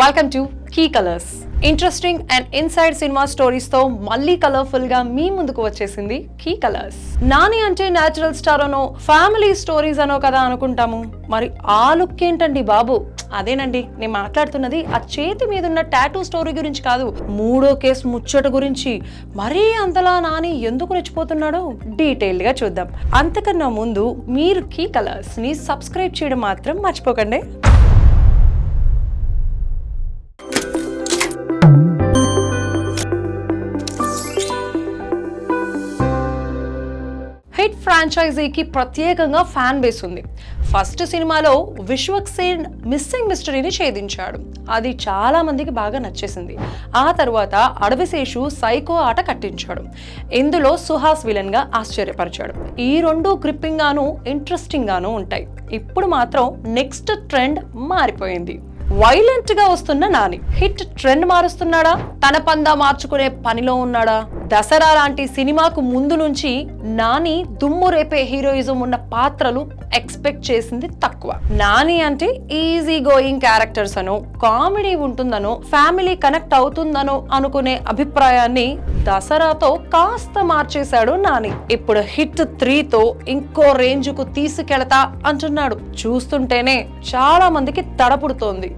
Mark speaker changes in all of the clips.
Speaker 1: Welcome to key colours interesting and inside cinema స్టోరీస్తో మళ్ళీ కలర్ఫుల్గా మీ ముందుకు వచ్చేసింది కీ కలర్స్ నాని అంటే నేచురల్ స్టార్ అనో ఫ్యామిలీ స్టోరీస్ అనో కదా అనుకుంటాము. మరి ఆ లుక్ ఏంటండి బాబు? అదేనండి నేను మాట్లాడుతున్నది ఆ చేతి మీద ఉన్న టాటూ స్టోరీ గురించి కాదు మూడో కేసు ముచ్చట గురించి. మరీ అంతలా నాని ఎందుకు రెచ్చిపోతున్నాడో డీటెయిల్డ్గా చూద్దాం. అంతకన్నా ముందు మీరు కీ కలర్స్ని సబ్స్క్రైబ్ చేయడం మాత్రం మర్చిపోకండి. ఫ్రాంచైజీకి ప్రత్యేకంగా ఫ్యాన్ బేస్ ఉంది. ఫస్ట్ సినిమాలో విశ్వక్ సేన్ మిస్సింగ్ మిస్టరీని ఛేదించాడు. అది చాలా మందికి బాగా నచ్చేసింది. ఆ తర్వాత అడవిశేషు సైకో ఆట కట్టించాడు. ఇందులో సుహాస్ విలన్గా ఆశ్చర్యపరిచాడు. ఈ రెండు గ్రిప్పింగ్ గాను ఇంట్రెస్టింగ్ గాను ఉంటాయి. ఇప్పుడు మాత్రం నెక్స్ట్ ట్రెండ్ మారిపోయింది. వైలెంట్గా వస్తున్న నాని. Hit trend మారుస్తున్నాడా? తన పందా మార్చుకునే పనిలో ఉన్నాడా? దసరా లాంటి సినిమాకు ముందు నుంచి నాని దుమ్ము రేపే హీరోయిజం ఉన్న పాత్రలు ఎక్స్పెక్ట్ చేసింది తక్కువ. నాని అంటే ఈజీ గోయింగ్ క్యారెక్టర్స్ అనో కామెడీ ఉంటుందనో ఫ్యామిలీ కనెక్ట్ అవుతుందనో అనుకునే అభిప్రాయాన్ని దసరాతో కాస్త మార్చేశాడు నాని. ఇప్పుడు హిట్ త్రీతో ఇంకో రేంజ్కు తీసుకెళతా అంటున్నాడు. చూస్తుంటేనే చాలా మందికి తడపుడుతోంది.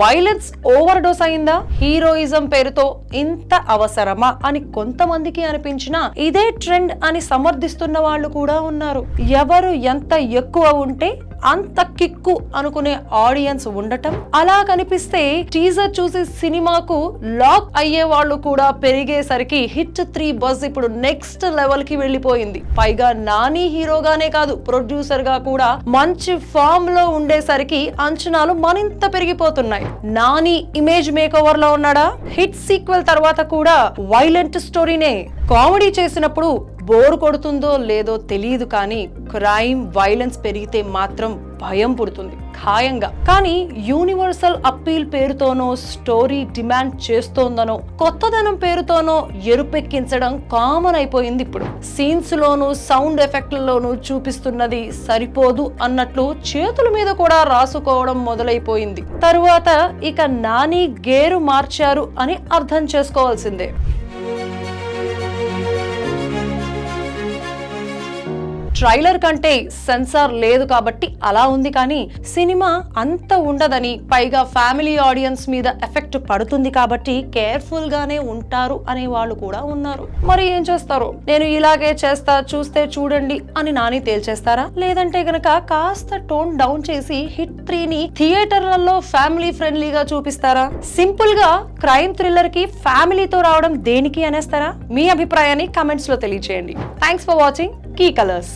Speaker 1: వైలెన్స్ ఓవర్ డోస్ అయిందా? హీరోయిజం పేరుతో ఇంత అవసరమా అని కొంతమందికి అనిపించినా ఇదే ట్రెండ్ అని సమర్థిస్తున్న వాళ్ళు కూడా ఉన్నారు. ఎవరు ఎంత ఎక్కువ ఉంటే అంత కిక్కు అనుకునే ఆడియన్స్ ఉండటం అలా కనిపిస్తే టీజర్ చూసి సినిమాకు లాక్ అయ్యే వాళ్ళు కూడా పెరిగేసరికి హిట్ త్రీ బస్ ఇప్పుడు నెక్స్ట్ లెవెల్కి వెళ్ళిపోయింది. పైగా నాని హీరోగానే కాదు ప్రొడ్యూసర్గా కూడా మంచి ఫామ్లో ఉండేసరికి అంచనాలు మరింత పెరిగిపోతున్నాయి. నాని ఇమేజ్ మేక్ ఓవర్లో ఉన్నాడా? హిట్ సీక్వెల్ తర్వాత కూడా వైలెంట్ స్టోరీనే కామెడీ చేసినప్పుడు బోర్ కొడుతుందో లేదో తెలియదు కానీ క్రైమ్ వైలెన్స్ పెరిగితే మాత్రం భయం పుడుతుంది ఖాయంగా. కానీ యూనివర్సల్ అప్పీల్ పేరుతోనో స్టోరీ డిమాండ్ చేస్తోందనో కొత్తదనం పేరుతోనో ఎరుపెక్కించడం కామన్ అయిపోయింది ఇప్పుడు. సీన్స్ లోను సౌండ్ ఎఫెక్ట్లలోనూ చూపిస్తున్నది సరిపోదు అన్నట్లు చేతుల మీద కూడా రాసుకోవడం మొదలైపోయింది. తరువాత ఇక నాని గేరు మార్చారు అని అర్థం చేసుకోవాల్సిందే. ట్రైలర్ కంటే సెన్సార్ లేదు కాబట్టి అలా ఉంది కానీ సినిమా అంత ఉండదని పైగా ఫ్యామిలీ ఆడియన్స్ మీద ఎఫెక్ట్ పడుతుంది కాబట్టి కేర్ఫుల్ గానే ఉంటారు అనే వాళ్ళు కూడా ఉన్నారు. మరి ఏం చేస్తారు? నేను ఇలాగే చేస్తా చూస్తే చూడండి అని నాని తేల్చేస్తారా? లేదంటే గనక కాస్త టోన్ డౌన్ చేసి హిట్ త్రీని థియేటర్లలో ఫ్యామిలీ ఫ్రెండ్లీగా చూపిస్తారా? సింపుల్గా క్రైమ్ థ్రిల్లర్కి ఫ్యామిలీతో రావడం దేనికి అనేస్తారా? మీ అభిప్రాయాన్ని కమెంట్స్లో తెలియచేయండి. Thanks for watching. Key colours